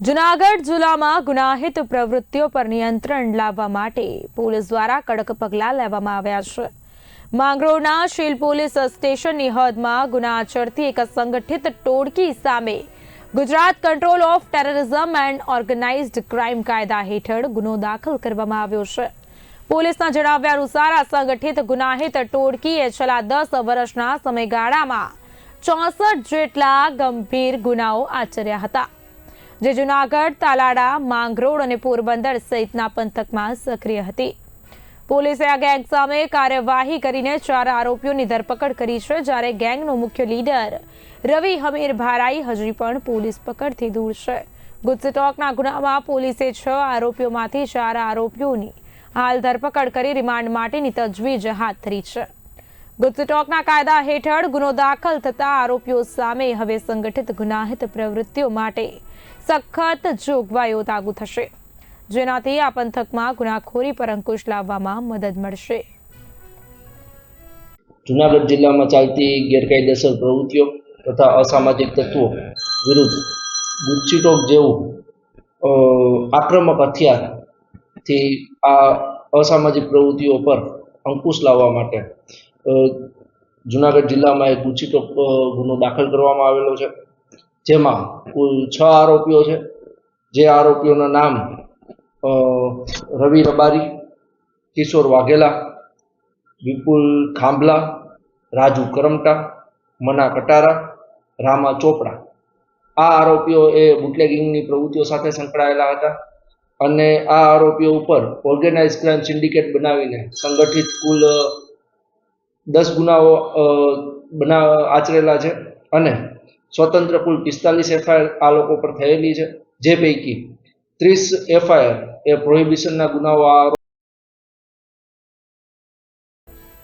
જુનાગઢ જિલ્લામાં ગુનાહિત પ્રવૃત્તિઓ પર નિયંત્રણ લાવવા માટે પોલીસ દ્વારા કડક પગલાં લેવામાં આવ્યા છે. માંગરોળના શીલ પોલીસ સ્ટેશનની હદમાં ગુના આચરતી એક સંગઠિત ટોળકી સામે Gujarat control of terrorism and organised crime કાયદા હેઠળ ગુનો દાખલ કરવામાં આવ્યો છે. પોલીસના જણાવ્યા અનુસાર આ સંગઠિત ગુનાહિત ટોળકીએ છેલ્લા દસ વર્ષના સમયગાળામાં ચોસઠ જેટલા ગંભીર ગુનાઓ આચર્યા હતા. જે જુનાગઢ, તાલાડા, માંગરોળ અને પોરબંદર સહિતના પંથકમાં સક્રિય હતી. પોલીસે આ ગેંગ સામે કાર્યવાહી કરીને ચાર આરોપીઓની ધરપકડ કરી છે, જ્યારે ગેંગનો મુખ્ય લીડર રવિ હમીર ભારાઈ હજી પણ પોલીસ પકડથી દૂર છે. ગુજસેટોકના ગુનામાં પોલીસે છ આરોપીઓમાંથી ચાર આરોપીઓની હાલ ધરપકડ કરી રિમાન્ડ માટેની તજવીજ હાથ ધરી છે. ગુજસેટોકના કાયદા હેઠળ ગુનો દાખલ થતા આરોપીઓ સામે હવે સંગઠિત ગુનાહિત પ્રવૃત્તિઓ માટે સખત જોગવાઈઓ લાગુ થશે. જેનાથી આ પંથકમાં ગુનાખોરી પર અંકુશ લાવવામાં મદદ મળશે. જુનાગઢ જિલ્લામાં ચાલતી ગેરકાયદેસર પ્રવૃત્તિઓ તથા અસામાજિક તત્વો વિરુદ્ધ ગુચ્છીટોક જેવું આક્રમક હથિયારથી આ અસામાજિક પ્રવૃત્તિઓ પર અંકુશ લાવવા માટે જુનાગઢ જિલ્લામાં એક ગુચ્છીટોક ગુનો દાખલ કરવામાં આવેલો છે. જેમાં કુલ છ આરોપીઓ છે. જે આરોપીઓના નામ રવિ રબારી, કિશોર વાઘેલા, વિપુલ ખાંભલા, રાજુ કરમટા, મના કટારા, રામા ચોપડા. આ આરોપીઓ એ બુટલેગિંગની પ્રવૃત્તિઓ સાથે સંકળાયેલા હતા અને આ આરોપીઓ ઉપર ઓર્ગેનાઇઝ ક્રાઇમ સિન્ડિકેટ બનાવીને સંગઠિત કુલ દસ ગુનાઓ અ, બના આચરેલા છે અને સ્વતંત્ર કુલ પિસ્તાલીસ એફઆઈઆર આ લોકો પર થયેલી છે. જે પૈકી ત્રીસ એફઆઈઆર એ પ્રોહિબિશનના ગુનાઓ આ